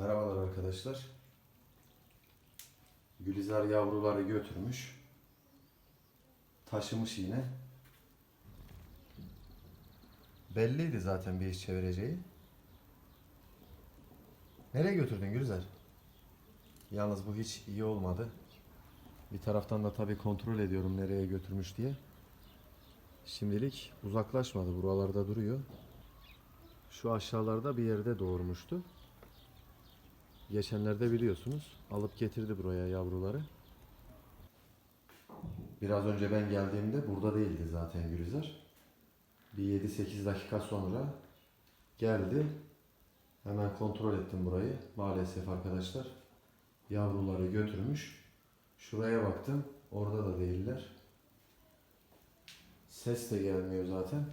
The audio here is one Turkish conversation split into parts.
Merhabalar arkadaşlar. Gülizar yavruları götürmüş. Taşımış yine. Belliydi zaten bir iş çevireceği. Nereye götürdün Gülizar? Yalnız bu hiç iyi olmadı. Bir taraftan da tabii kontrol ediyorum nereye götürmüş diye. Şimdilik uzaklaşmadı. Buralarda duruyor. Şu aşağılarda bir yerde doğurmuştu. Geçenlerde biliyorsunuz alıp getirdi buraya yavruları. Biraz önce ben geldiğimde burada değildi zaten Gülizar. Bir 7-8 dakika sonra geldi. Hemen kontrol ettim burayı. Maalesef arkadaşlar yavruları götürmüş. Şuraya baktım. Orada da değiller. Ses de gelmiyor zaten.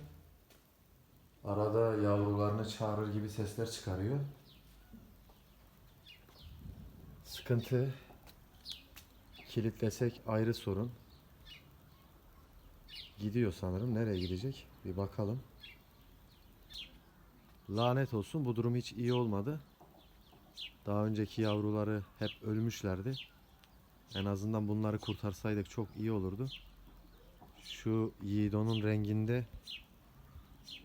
Arada yavrularını çağırır gibi sesler çıkarıyor. Sıkıntı. Kilitlesek ayrı sorun. Gidiyor sanırım. Nereye gidecek? Bir bakalım. Lanet olsun bu durum hiç iyi olmadı. Daha önceki yavruları hep ölmüşlerdi. En azından bunları kurtarsaydık çok iyi olurdu. Şu Yiğido'nun renginde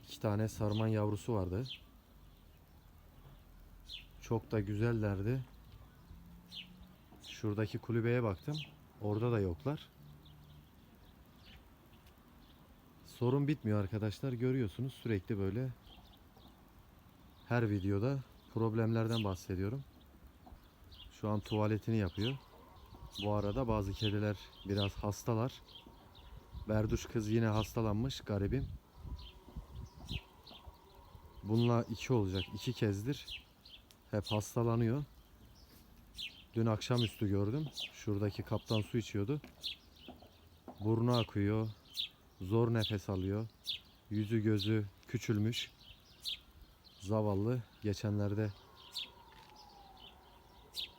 iki tane sarman yavrusu vardı. Çok da güzellerdi. Şuradaki kulübeye baktım. Orada da yoklar. Sorun bitmiyor arkadaşlar. Görüyorsunuz sürekli böyle her videoda problemlerden bahsediyorum. Şu an tuvaletini yapıyor. Bu arada bazı kediler biraz hastalar. Berduş kız yine hastalanmış garibim. Bununla iki olacak. iki kezdir. Hep hastalanıyor. Dün akşamüstü gördüm. Şuradaki kaptan su içiyordu. Burnu akıyor. Zor nefes alıyor. Yüzü gözü küçülmüş. Zavallı. Geçenlerde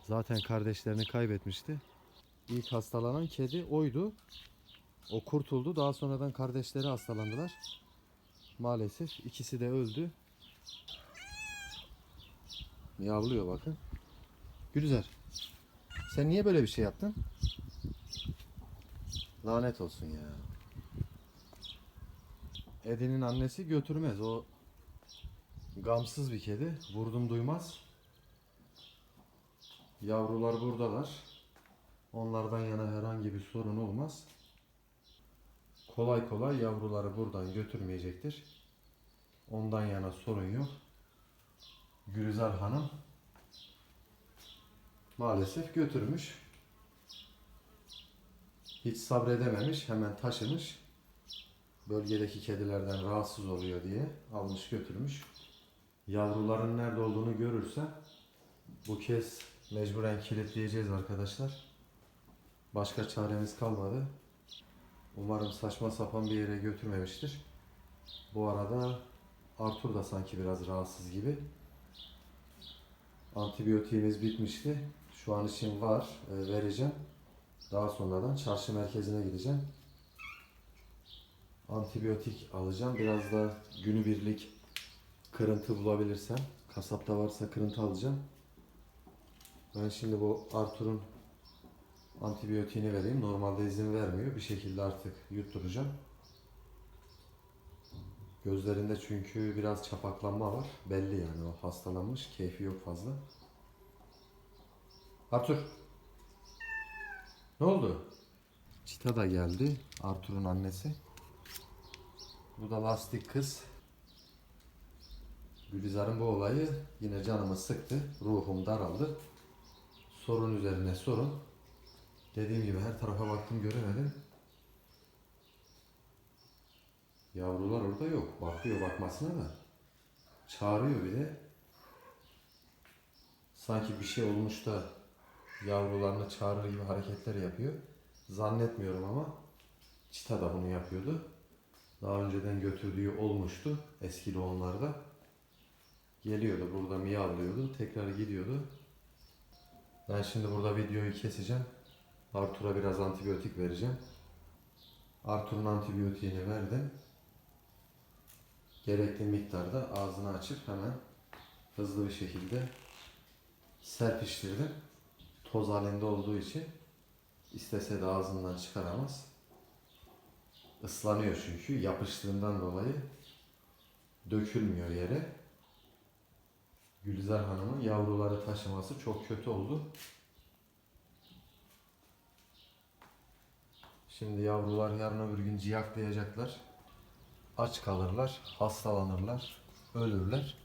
zaten kardeşlerini kaybetmişti. İlk hastalanan kedi oydu. O kurtuldu. Daha sonradan kardeşleri hastalandılar. Maalesef ikisi de öldü. Miyavlıyor bakın. Gülüzer. Sen niye böyle bir şey yaptın? Lanet olsun ya. Edi'nin annesi götürmez. O gamsız bir kedi. Vurdum duymaz. Yavrular buradalar. Onlardan yana herhangi bir sorun olmaz. Kolay kolay yavruları buradan götürmeyecektir. Ondan yana sorun yok. Gülizar Hanım maalesef götürmüş. Hiç sabredememiş, hemen taşımış. Bölgedeki kedilerden rahatsız oluyor diye almış götürmüş. Yavruların nerede olduğunu görürse bu kez mecburen kilitleyeceğiz arkadaşlar. Başka çaremiz kalmadı. Umarım saçma sapan bir yere götürmemiştir. Bu arada Arthur da sanki biraz rahatsız gibi. Antibiyotiğimiz bitmişti. Şu an için var. e, vereceğim. Daha sonradan çarşı merkezine gideceğim. Antibiyotik alacağım. Biraz da günübirlik kırıntı bulabilirsem. Kasapta varsa kırıntı alacağım. Ben şimdi bu Arthur'un antibiyotiğini vereyim. Normalde izin vermiyor. Bir şekilde artık yutturacağım. Gözlerinde çünkü biraz çapaklanma var. Belli yani o hastalanmış. Keyfi yok fazla. Arthur. Ne oldu? Çita da geldi. Arthur'un annesi. Bu da lastik kız. Gülizar'ın bu olayı yine canımı sıktı. Ruhum daraldı. Sorun üzerine sorun. Dediğim gibi her tarafa baktım göremedim. Yavrular orada yok. Bakıyor bakmasına da. Çağırıyor bir de. Sanki bir şey olmuş da yavrularını çağırır gibi hareketler yapıyor. Zannetmiyorum ama Çita da bunu yapıyordu. Daha önceden götürdüğü olmuştu eski doğumlarda. Geliyordu burada miyavlıyordu. Tekrar gidiyordu. Ben şimdi burada videoyu keseceğim. Artur'a biraz antibiyotik vereceğim. Artur'un antibiyotiğini verdim. Gerekli miktarda ağzını açıp hemen hızlı bir şekilde serpiştirdim. Toz halinde olduğu için istese de ağzından çıkaramaz. Islanıyor çünkü yapıştığından dolayı dökülmüyor yere. Gülizar Hanım'ın yavruları taşıması çok kötü oldu. Şimdi yavrular yarın öbür gün ciyaklayacaklar. Aç kalırlar, hastalanırlar, ölürler.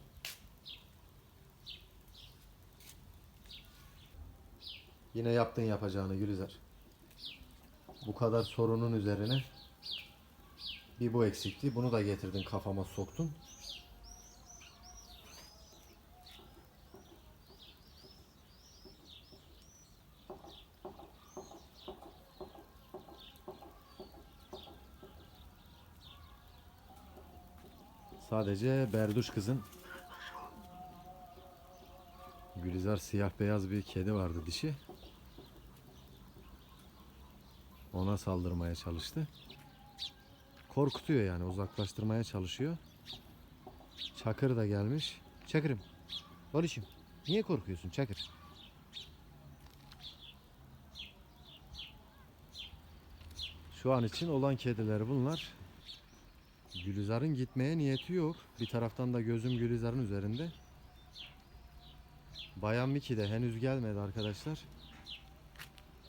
Yine yaptın yapacağını Gülizar. Bu kadar sorunun üzerine bir bu eksikti. Bunu da getirdin kafama soktun. Sadece Berduş kızın Gülizar siyah beyaz bir kedi vardı dişi. Saldırmaya çalıştı. Korkutuyor yani uzaklaştırmaya çalışıyor. Çakır da gelmiş. Çakırım. Barış'ım niye korkuyorsun Çakır? Şu an için olan kediler bunlar. Gülizar'ın gitmeye niyeti yok. Bir taraftan da gözüm Gülizar'ın üzerinde. Bayan Miki de henüz gelmedi arkadaşlar.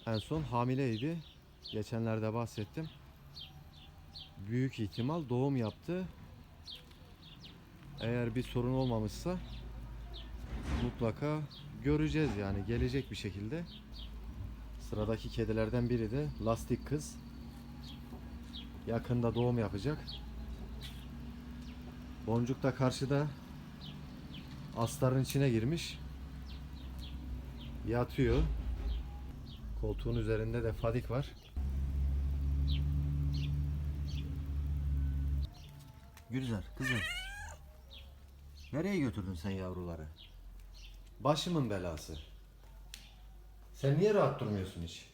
En son hamileydi. Geçenlerde bahsettim. Büyük ihtimal doğum yaptı. Eğer bir sorun olmamışsa mutlaka göreceğiz yani gelecek bir şekilde. Sıradaki kedilerden biri de lastik kız. Yakında doğum yapacak. Boncuk da karşıda astarın içine girmiş. Yatıyor. Koltuğun üzerinde de Fadik var. Gülizar kızım. Nereye götürdün sen yavruları? Başımın belası. Sen niye rahat durmuyorsun hiç?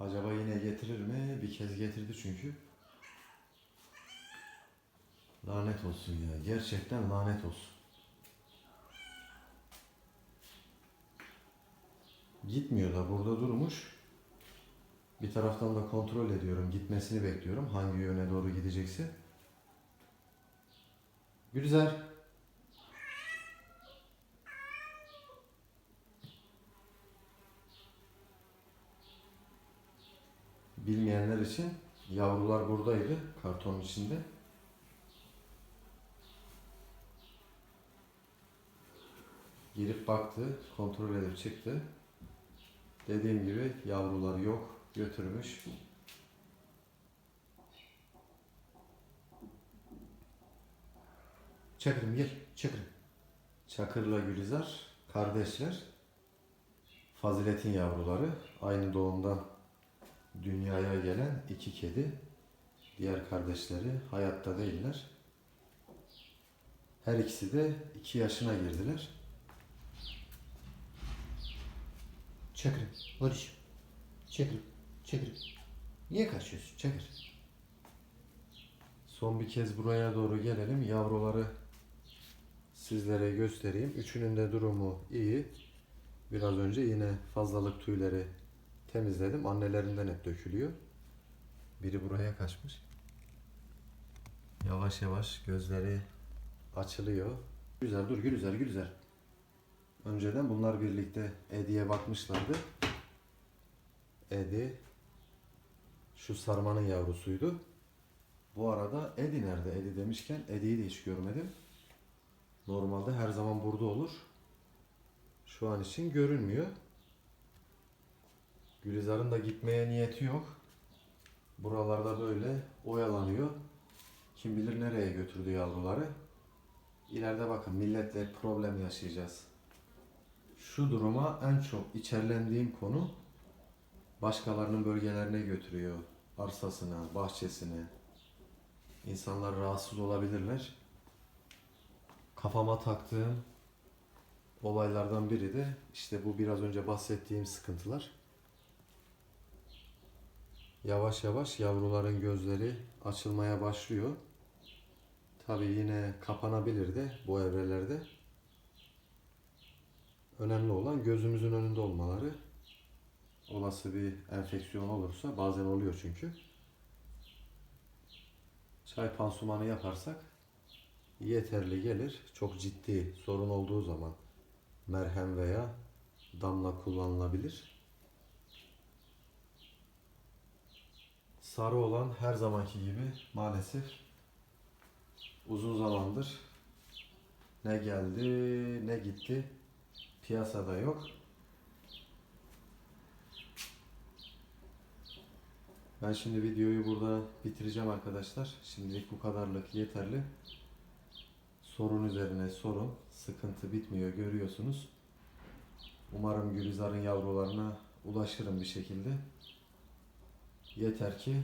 Acaba yine getirir mi? Bir kez getirdi çünkü. Lanet olsun ya. Gerçekten lanet olsun. Gitmiyor da burada durmuş. Bir taraftan da kontrol ediyorum. Gitmesini bekliyorum. Hangi yöne doğru gidecekse. Gülizar. Bilmeyenler için yavrular buradaydı kartonun içinde. Girip baktı, kontrol edip çıktı. Dediğim gibi yavrular yok, götürmüş. Çakırım gel, Çakırım. Çakır'la Gülizar kardeşler. Fazilet'in yavruları. Aynı doğumdan dünyaya gelen iki kedi. Diğer kardeşleri hayatta değiller. Her ikisi de iki yaşına girdiler. Çakırım, Barış. Çakırım, Çakırım. Niye kaçıyorsun Çakır? Son bir kez buraya doğru gelelim. Yavruları sizlere göstereyim. Üçünün de durumu iyi. Biraz önce yine fazlalık tüyleri temizledim. Annelerinden hep dökülüyor. Biri buraya kaçmış. Yavaş yavaş gözleri açılıyor. Güzel dur Gülüzer Gülüzer. Önceden bunlar birlikte Edi'ye bakmışlardı. Edi şu sarmanın yavrusuydu. Bu arada Edi nerede? Edi demişken Edi'yi de hiç görmedim. Normalde her zaman burada olur. Şu an için görünmüyor. Gülizar'ın da gitmeye niyeti yok. Buralarda böyle oyalanıyor. Kim bilir nereye götürdü yavruları. İleride bakın milletle problem yaşayacağız. Şu duruma en çok içerlendiğim konu başkalarının bölgelerine götürüyor. Arsasına, bahçesine. İnsanlar rahatsız olabilirler. Kafama taktığım olaylardan biri de işte bu biraz önce bahsettiğim sıkıntılar. Yavaş yavaş yavruların gözleri açılmaya başlıyor. Tabii yine kapanabilir de bu evrelerde. Önemli olan gözümüzün önünde olmaları. Olası bir enfeksiyon olursa bazen oluyor çünkü. Çay pansumanı yaparsak yeterli gelir. Çok ciddi sorun olduğu zaman merhem veya damla kullanılabilir. Sarı olan her zamanki gibi maalesef uzun zamandır ne geldi ne gitti piyasada yok. Ben şimdi videoyu burada bitireceğim arkadaşlar. Şimdilik bu kadarlık yeterli. Sorun üzerine sorun, sıkıntı bitmiyor görüyorsunuz. Umarım Gülizar'ın yavrularına ulaşırım bir şekilde. Yeter ki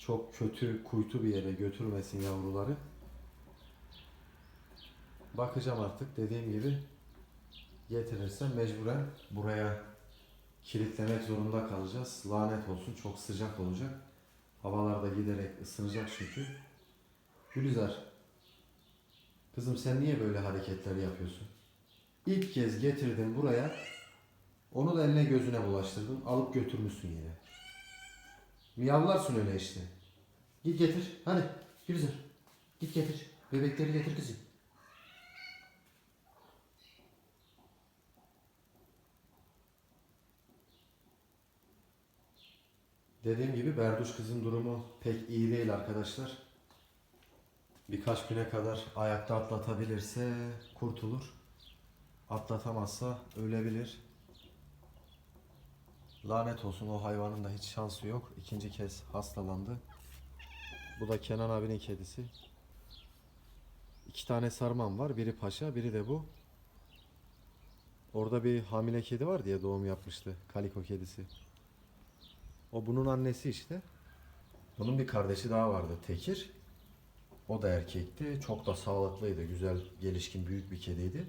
çok kötü, kuytu bir yere götürmesin yavruları. Bakacağım artık dediğim gibi getirirsem mecburen buraya kilitlemek zorunda kalacağız. Lanet olsun çok sıcak olacak. Havalar da giderek ısınacak çünkü. Gülizar, kızım sen niye böyle hareketler yapıyorsun? İlk kez getirdin buraya, onu da eline gözüne bulaştırdın, alıp götürmüşsün yine. Miyavlarsın öyle işte. Git getir, hadi Gülizar. Git getir, bebekleri getir kızım. Dediğim gibi Berduş kızın durumu pek iyi değil arkadaşlar. Birkaç güne kadar ayakta atlatabilirse kurtulur. Atlatamazsa ölebilir. Lanet olsun o hayvanın da hiç şansı yok. İkinci kez hastalandı. Bu da Kenan abinin kedisi. İki tane sarmam var. Biri paşa, biri de bu. Orada bir hamile kedi var diye doğum yapmıştı. Kaliko kedisi. O bunun annesi işte. Bunun bir kardeşi daha vardı Tekir. O da erkekti. Çok da sağlıklıydı. Güzel, gelişkin, büyük bir kediydi.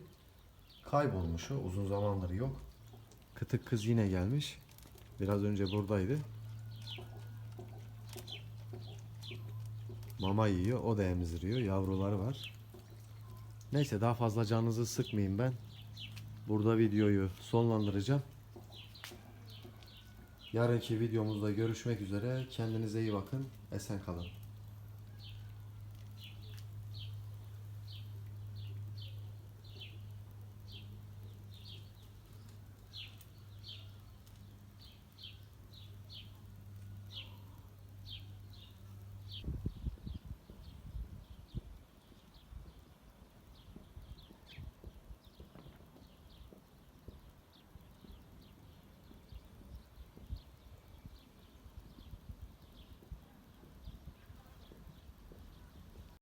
Kaybolmuş o. Uzun zamandır yok. Kıtık kız yine gelmiş. Biraz önce buradaydı. Mama yiyor. O da emziriyor. Yavruları var. Neyse daha fazla canınızı sıkmayayım ben. Burada videoyu sonlandıracağım. Yarınki videomuzda görüşmek üzere. Kendinize iyi bakın. Esen kalın.